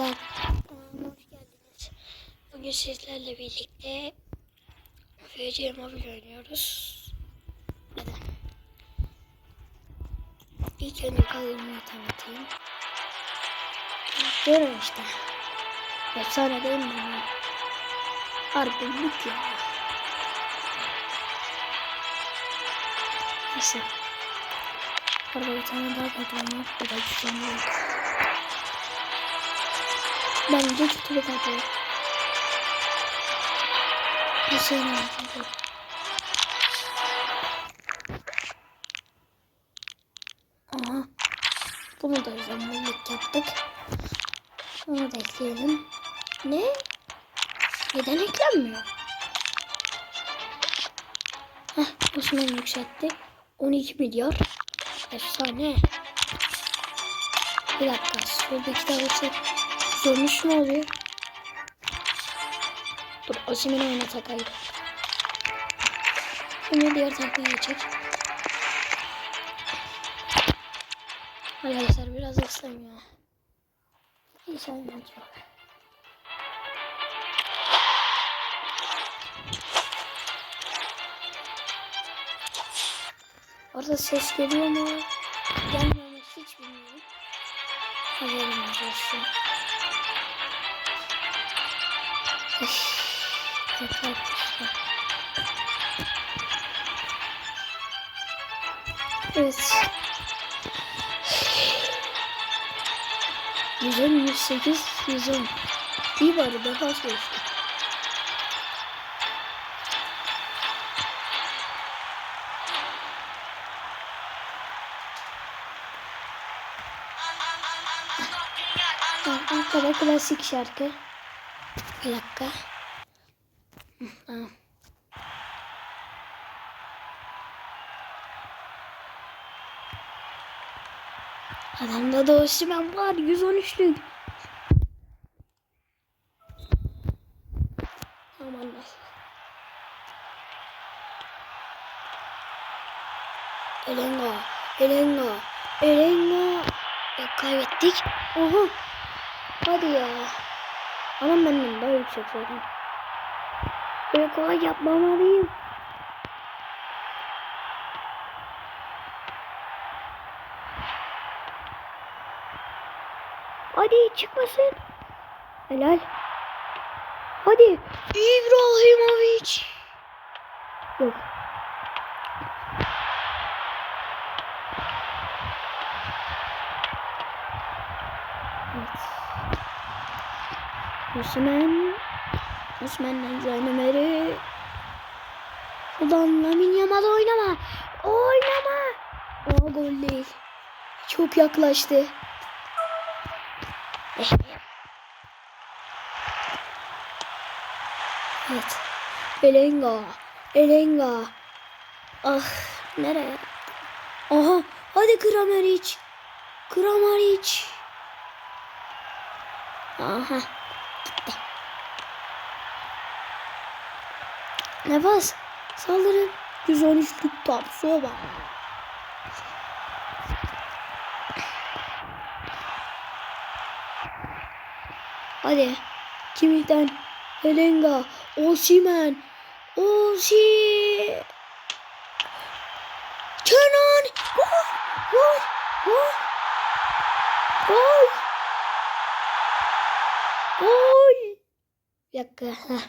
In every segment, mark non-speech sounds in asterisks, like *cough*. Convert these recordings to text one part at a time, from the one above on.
arkadaşlar. Hoş geldiniz. Bugün sizlerle birlikte FC Mobile oynuyoruz. Neden? İlk önce kanalımı tanıtayım. Görün işte. Efsane değil mi? Harbimlik ya. Neyse. Orada bir tane daha kadın var. O da güzel. Bence kötü bir kadın. Hüseyin abi. Aha. Bunu da özellik yaptık. Bunu da ekleyelim. Ne? Neden eklenmiyor? Heh, Osman yükseltti. 12 milyar. Efsane. Bir dakika. Soldaki tanesi zormuş mu oluyor? Dur Osimhen'i oynatak hayır. Şimdi diğer tarafa geçecek. Arkadaşlar biraz ıslanıyor. İnşallah çok. Orada ses geliyor mu? Gelmiyor mu hiç bilmiyorum. Haberim olsun. Evet. 110, 108, 110. İyi bari defans geçti. Tamam, Arkada klasik şarkı. Bir dakika. Tamam. Adamda da Osman var 113'lük. Aman Allah. Elenga, Elenga, Elenga. Ya kaybettik. Oha. Hadi ya. Adam benden daha yüksek zaten. Böyle kolay yapmamalıyım. Hadi çıkmasın. Helal. Hadi. İbrahimovic. Yok. Osman. Osman'dan Zaynemeri. Ulan Lamin Yamal oynama. Oynama. Aa gol değil. Çok yaklaştı. Eh. Evet. Elenga. Elenga. Ah nereye? Aha hadi Kramaric. Kramaric. Aha. Gitti. Nefes. Saldırın. 113'lük top. Soba. Hadi. Kimikten? Helenga. Osimen. Osi. Kenan. Gol. Gol. Gol. Gol. Gol. Bir dakika. Heh.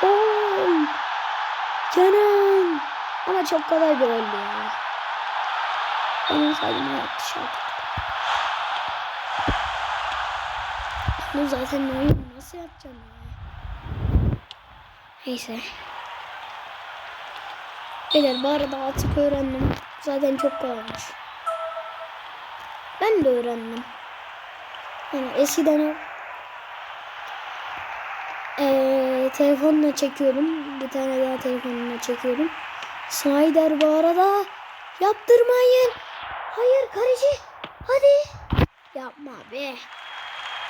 Gol. Kenan. Ama çok kolay bir oldu ya. Onun sayımı yaptı şu an. Bu zaten oyun nasıl yapacağım ya? Neyse. Beyler bu arada artık öğrendim. Zaten çok kolaymış. Ben de öğrendim. Yani eskiden o eee telefonla çekiyorum. Bir tane daha telefonla çekiyorum. Snyder bu arada yaptırmayın. Hayır karıcı. Hadi. Yapma be.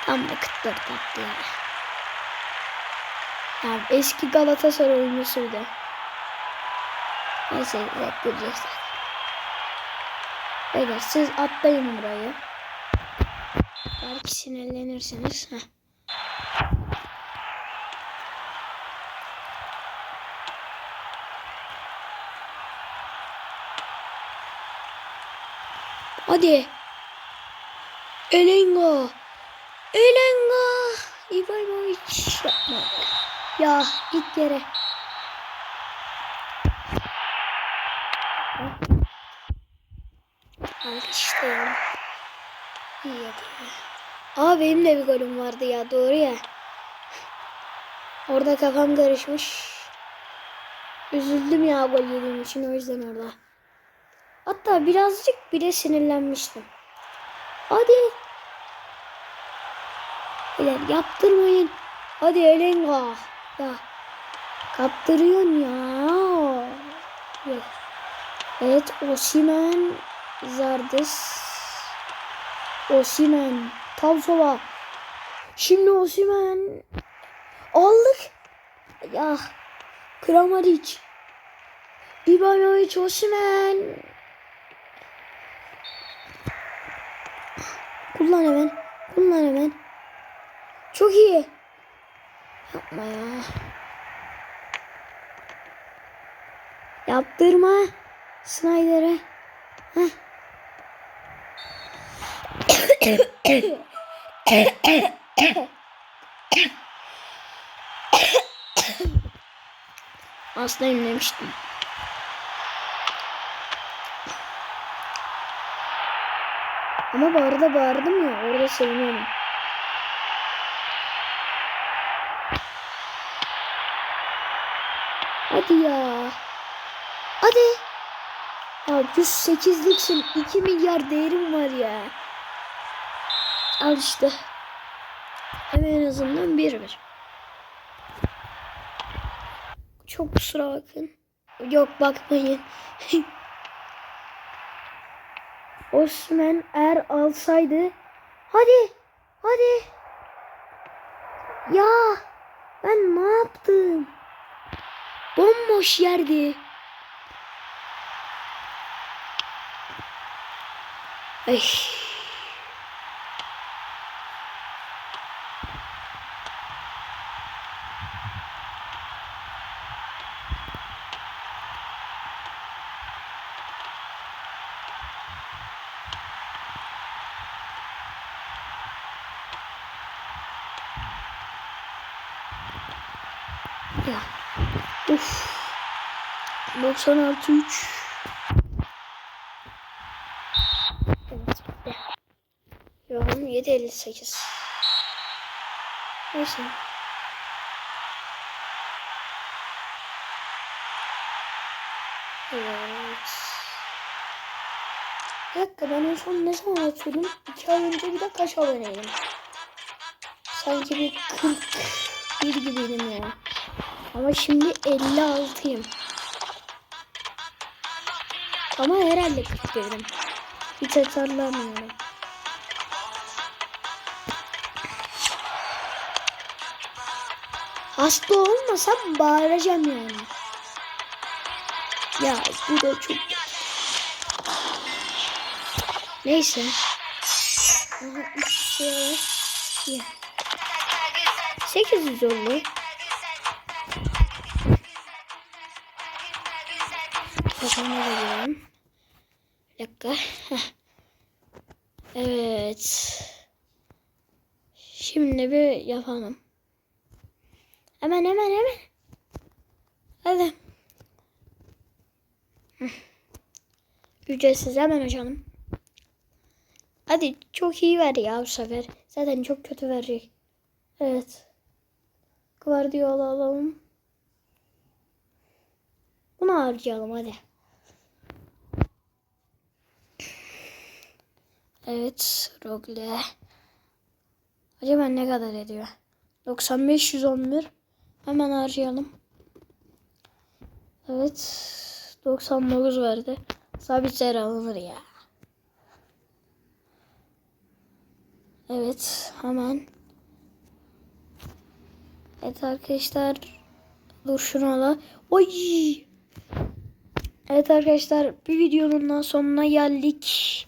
Tam da kıtır taktı ya. Ya eski Galatasaray oyuncusuydu. Neyse göreceksiniz. Beyler siz atlayın burayı. Belki sinirlenirsiniz. Heh. Hadi. Elenga. Elenga. İbrahimovic yapma. Ya git yere. Al işte ya. İyi yapıyor. Aa benim de bir golüm vardı ya doğru ya. Orada kafam karışmış. Üzüldüm ya gol yediğim için o yüzden orada. Hatta birazcık bile sinirlenmiştim. Hadi. Beyler yaptırmayın. Hadi Elenga. Ya. Kaptırıyorsun ya. Evet Osimen Zardes Osimen tam sola. Şimdi Osimen aldık. Ya Kramaric İbrahimovic Osimen Kullan hemen. Kullan hemen. Çok iyi. Yapma ya. Yaptırma. Snyder'e. Heh. *coughs* Hastayım Ama bağırda bağırdım ya orada seviniyorum. Hadi ya. Hadi. Ya 108'liksin. 2 milyar değerim var ya. Al işte. Hem en azından bir bir. Çok kusura bakın. Yok bakmayın. *laughs* Osman eğer alsaydı. Hadi. Hadi. Ya. Ben ne yaptım? Bomboş yerdi. Ay. Ya. Uf. 96 3. Evet bitti. Yok 758. Neyse. Evet. Bir dakika ben en son ne zaman atıyordum? 2 ay önce bir de kaç aboneydim? Sanki bir 41 gibiydim ya. Ama şimdi 56'yım. Ama herhalde 41'dim. Hiç hatırlamıyorum. Hasta olmasam bağıracağım yani. Ya bu da çok Neyse. Aha 3 şey var. Ya. 800 oldu. Kafama da girelim. Bir dakika. Evet. Şimdi bir yapalım. Hemen hemen hemen. Hadi. Ücretsiz hemen açalım. Hadi çok iyi ver ya bu sefer. Zaten çok kötü verecek. Evet. Guardiola alalım. Bunu harcayalım hadi. Evet. Rogle. Acaba ne kadar ediyor? 95 111. Hemen harcayalım. Evet. 99 verdi. Sabit yer alınır ya. Evet. Hemen. Evet arkadaşlar. Dur şunu ala. Oy. Evet arkadaşlar. Bir videonun sonuna geldik.